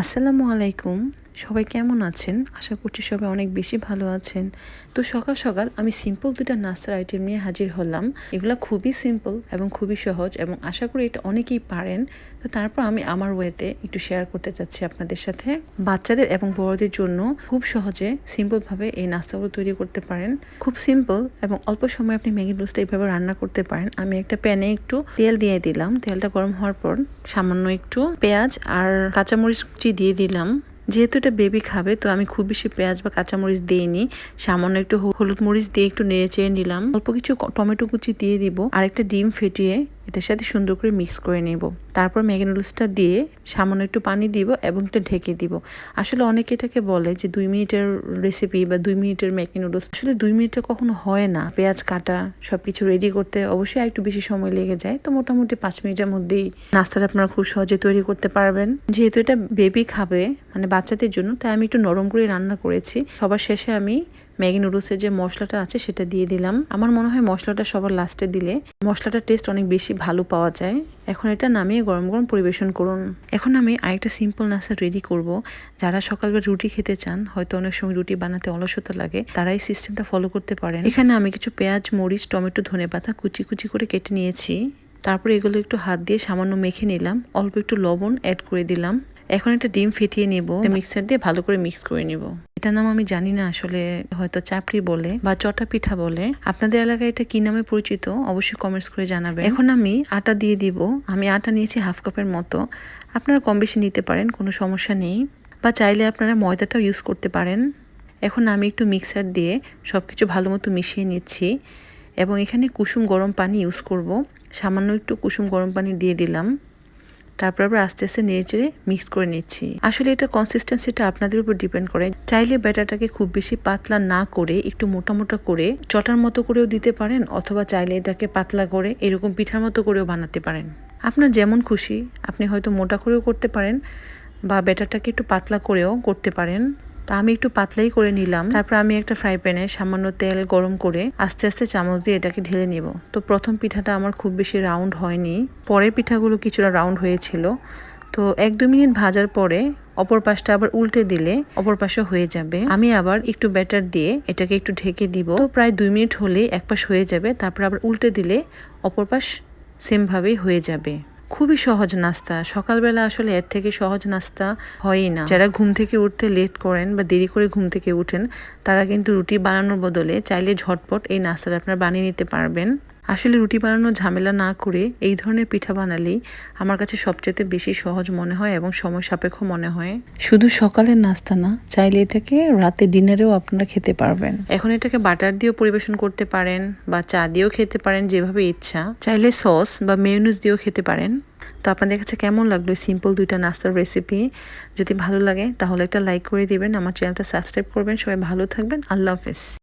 আসসালামু আলাইকুম। সবাই কেমন আছেন? আশা করছি সবাই অনেক বেশি ভালো আছেন। তো সকাল সকাল আমি সিম্পল দুটা নাস্তার আইটেম নিয়ে হাজির হলাম। এগুলো খুবই সিম্পল এবং খুবই সহজ এবং আশা করি এটা অনেকেই পারেন। তো তারপর আমি আমার ওয়েতে একটু শেয়ার করতে চাচ্ছি আপনাদের সাথে। বাচ্চাদের এবং বড়দের জন্য খুব সহজে সিম্পলভাবে এই নাস্তাগুলো তৈরি করতে পারেন। খুব সিম্পল এবং অল্প সময় আপনি ম্যাগি নুডলসটা এইভাবে রান্না করতে পারেন। আমি একটা প্যানে একটু তেল দিয়ে দিলাম। তেলটা গরম হওয়ার পর সামান্য একটু পেঁয়াজ আর কাঁচামরিচ কুচি দিয়ে দিলাম। যেহেতু এটা বেবি খাবে, তো আমি খুব বেশি পেঁয়াজ বা কাঁচামরিচ দিইনি। সামান্য একটু হলুদ মরিচ দিয়ে একটু নেড়ে চেড়ে নিলাম। অল্প কিছু টমেটো কুচি দিয়ে দিব। আর একটা ডিম ফেটিয়ে এটার সাথে সুন্দর করে মিক্স করে নেব। তারপর ম্যাগি নুডলসটা দিয়ে সামান্য একটু পানি দিব এবং এটা ঢেকে দিব। আসলে অনেকে এটাকে বলে যে দুই মিনিটের রেসিপি বা দুই মিনিটের ম্যাগি নুডলস। আসলে দুই মিনিটে কখনো হয় না। পেঁয়াজ কাটা, সবকিছু রেডি করতে অবশ্যই একটু বেশি সময় লেগে যায়। তো মোটামুটি পাঁচ মিনিটের মধ্যেই নাস্তাটা আপনারা খুব সহজে তৈরি করতে পারবেন। যেহেতু এটা বেবি খাবে মানে বাচ্চাদের জন্য, তাই আমি একটু নরম করে রান্না করেছি। সবার শেষে আমি ম্যাগি নুডলসের যে মশলাটা আছে সেটা দিয়ে দিলাম। আমার মনে হয় মশলাটা সবার লাস্টে দিলে মশলাটার টেস্ট অনেক বেশি ভালো পাওয়া যায়। এখন এটা নামিয়ে গরম গরম পরিবেশন করুন। এখন আমি আরেকটা সিম্পল নাস্তা রেডি করব। যারা সকালবেলা রুটি খেতে চান, হয়তো অনেক সময় রুটি বানাতে অলসতা লাগে তারা এই সিস্টেমটা ফলো করতে পারেন। এখানে আমি কিছু পেঁয়াজ, মরিচ, টমেটো, ধনে পাতা কুচি কুচি করে কেটে নিয়েছি। তারপরে এগুলো একটু হাত দিয়ে সামান্য মেখে নিলাম। অল্প একটু লবণ অ্যাড করে দিলাম। এখন একটা ডিম ফেটিয়ে নেব। মিক্সার দিয়ে ভালো করে মিক্স করে নেব। এটার নাম আমি জানি না আসলে, হয়তো চাপড়ি বলে বা চটা পিঠা বলে। আপনাদের এলাকায় এটা কি নামে পরিচিত? অবশ্যই কমেন্টস করে জানাবেন। এখন আমি আটা দিয়ে দিব। আমি আটা নিয়েছি হাফ কাপের মতো। আপনারা কম বেশি নিতে পারেন, কোনো সমস্যা নেই। বা চাইলে আপনারা ময়দাটাও ইউজ করতে পারেন। এখন আমি একটু মিক্সার দিয়ে সব কিছু ভালো মতো মিশিয়ে নিচ্ছি এবং এখানে কুসুম গরম পানি ইউজ করব। সামান্য একটু কুসুম গরম পানি দিয়ে দিলাম। তারপর আবার আস্তে আস্তে নেড়ে চেড়ে মিক্স করে নিচ্ছি। আসলে এটা কনসিস্টেন্সিটা আপনাদের উপর ডিপেন্ড করে। চাইলে ব্যাটারটাকে খুব বেশি পাতলা না করে একটু মোটা মোটা করে চটার মতো করেও দিতে পারেন অথবা চাইলে এটাকে পাতলা করে এরকম পিঠার মতো করেও বানাতে পারেন। আপনার যেমন খুশি, আপনি হয়তো মোটা করেও করতে পারেন বা ব্যাটারটাকে একটু পাতলা করেও করতে পারেন। তা আমি একটু পাতলাই করে নিলাম। তারপর আমি একটা ফ্রাই প্যানে সামান্য তেল গরম করে আস্তে আস্তে চামচ দিয়ে এটাকে ঢেলে নিব। তো প্রথম পিঠাটা আমার খুব বেশি রাউন্ড হয়নি। পরের পিঠাগুলো কিছুটা রাউন্ড হয়েছিল। তো এক দু মিনিট ভাজার পরে অপর পাশটা আবার উল্টে দিলে অপর পাশে হয়ে যাবে। আমি আবার একটু ব্যাটার দিয়ে এটাকে একটু ঢেকে দিব। তো প্রায় দুই মিনিট হলেই এক পাশ হয়ে যাবে। তারপর আবার উল্টে দিলে অপর পাশ সেমভাবেই হয়ে যাবে। খুবই সহজ নাস্তা। সকালবেলা আসলে এর থেকে সহজ নাস্তা হয়ই না। যারা ঘুম থেকে উঠতে লেট করেন বা দেরি করে ঘুম থেকে উঠেন, তারা কিন্তু রুটি বানানোর বদলে চাইলে ঝটপট এই নাস্তাটা আপনারা বানিয়ে নিতে পারবেন। আসলে রুটি বানানোর ঝামেলা না করে এই ধরনের পিঠা বানালেই আমার কাছে সবচেয়ে বেশি সহজ মনে হয় এবং সময় সাপেক্ষ মনে হয়। শুধু সকালের নাস্তা না চাইলে এটাকে রাতে ডিনারেও আপনারা খেতে পারবেন। এখন এটাকে বাটার দিয়েও পরিবেশন করতে পারেন বা চা দিয়েও খেতে পারেন যেভাবে ইচ্ছা। চাইলে সস বা মেয়নিজ দিয়েও খেতে পারেন। তো আপনাদের কাছে কেমন লাগল সিম্পল দুইটা নাস্তার রেসিপি যদি ভালো লাগে তাহলে একটা লাইক করে দিবেন আমার চ্যানেলটা সাবস্ক্রাইব করবেন। সবাই ভালো থাকবেন। আল্লাহ হাফেজ।